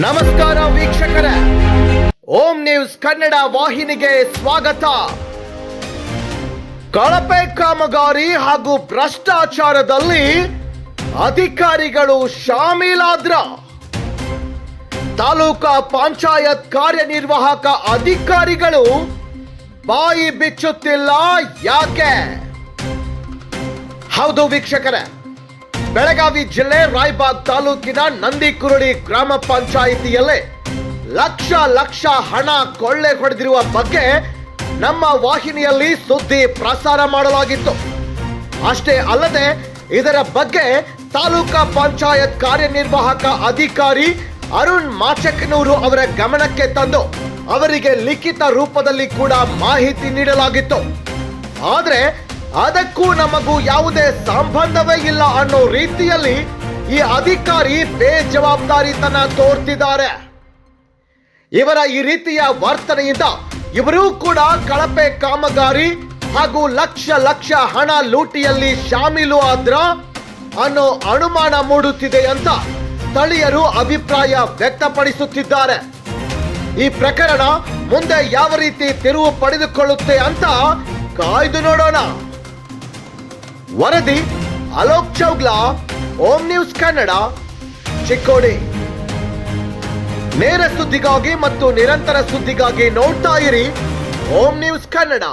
ನಮಸ್ಕಾರ ವೀಕ್ಷಕರೇ. ಓಂ ನ್ಯೂಸ್ ಕನ್ನಡ ವಾಹಿನಿಗೆ ಸ್ವಾಗತ. ಕಳಪೆ ಕಾಮಗಾರಿ ಹಾಗೂ ಭ್ರಷ್ಟಾಚಾರದಲ್ಲಿ ಅಧಿಕಾರಿಗಳು ಶಾಮೀಲಾದ್ರ. ತಾಲೂಕಾ ಪಂಚಾಯತ್ ಕಾರ್ಯನಿರ್ವಾಹಕ ಅಧಿಕಾರಿಗಳು ಬಾಯಿ ಬಿಚ್ಚುತ್ತಿಲ್ಲ ಯಾಕೆ? ಹೌದು ವೀಕ್ಷಕರೇ ಬೆಳಗಾವಿ ಜಿಲ್ಲೆ ರಾಯಬಾಗ್ ತಾಲೂಕಿನ ನಂದಿಕುರುಳಿ ಗ್ರಾಮ ಪಂಚಾಯಿತಿಯಲ್ಲೇ ಲಕ್ಷ ಲಕ್ಷ ಹಣ ಕೊಳ್ಳೆ ಹೊಡೆದಿರುವ ಬಗ್ಗೆ ನಮ್ಮ ವಾಹಿನಿಯಲ್ಲಿ ಸುದ್ದಿ ಪ್ರಸಾರ ಮಾಡಲಾಗಿತ್ತು. ಅಷ್ಟೇ ಅಲ್ಲದೆ ಇದರ ಬಗ್ಗೆ ತಾಲೂಕಾ ಪಂಚಾಯತ್ ಕಾರ್ಯನಿರ್ವಾಹಕ ಅಧಿಕಾರಿ ಅರುಣ್ ಮಾಚಕನೂರು ಅವರ ಗಮನಕ್ಕೆ ತಂದು ಅವರಿಗೆ ಲಿಖಿತ ರೂಪದಲ್ಲಿ ಕೂಡ ಮಾಹಿತಿ ನೀಡಲಾಗಿತ್ತು. ಆದ್ರೆ ಅದಕ್ಕೂ ನಮಗೂ ಯಾವುದೇ ಸಂಬಂಧವೇ ಇಲ್ಲ ಅನ್ನೋ ರೀತಿಯಲ್ಲಿ ಈ ಅಧಿಕಾರಿ ಬೇಜವಾಬ್ದಾರಿತನ ತೋರ್ತಿದ್ದಾರೆ. ಇವರ ಈ ರೀತಿಯ ವರ್ತನೆಯಿಂದ ಇವರೂ ಕೂಡ ಕಳಪೆ ಕಾಮಗಾರಿ ಹಾಗೂ ಲಕ್ಷ ಲಕ್ಷ ಹಣ ಲೂಟಿಯಲ್ಲಿ ಶಾಮೀಲು ಆದ್ರ ಅನ್ನೋ ಅನುಮಾನ ಮೂಡುತ್ತಿದೆ ಅಂತ ಸ್ಥಳೀಯರು ಅಭಿಪ್ರಾಯ ವ್ಯಕ್ತಪಡಿಸುತ್ತಿದ್ದಾರೆ. ಈ ಪ್ರಕರಣ ಮುಂದೆ ಯಾವ ರೀತಿ ತಿರುವು ಪಡೆದುಕೊಳ್ಳುತ್ತೆ ಅಂತ ಕಾಯ್ದು ನೋಡೋಣ. ವರದಿ, ಅಲೋಕ್ ಚೌಗ್ಲಾ, ಓಂ ನ್ಯೂಸ್ ಕನ್ನಡ, ಚಿಕ್ಕೋಡಿ. ನೇರ ಸುದ್ದಿಗಾಗಿ ಮತ್ತು ನಿರಂತರ ಸುದ್ದಿಗಾಗಿ ನೋಡ್ತಾ ಇರಿ ಓಂ ನ್ಯೂಸ್ ಕನ್ನಡ.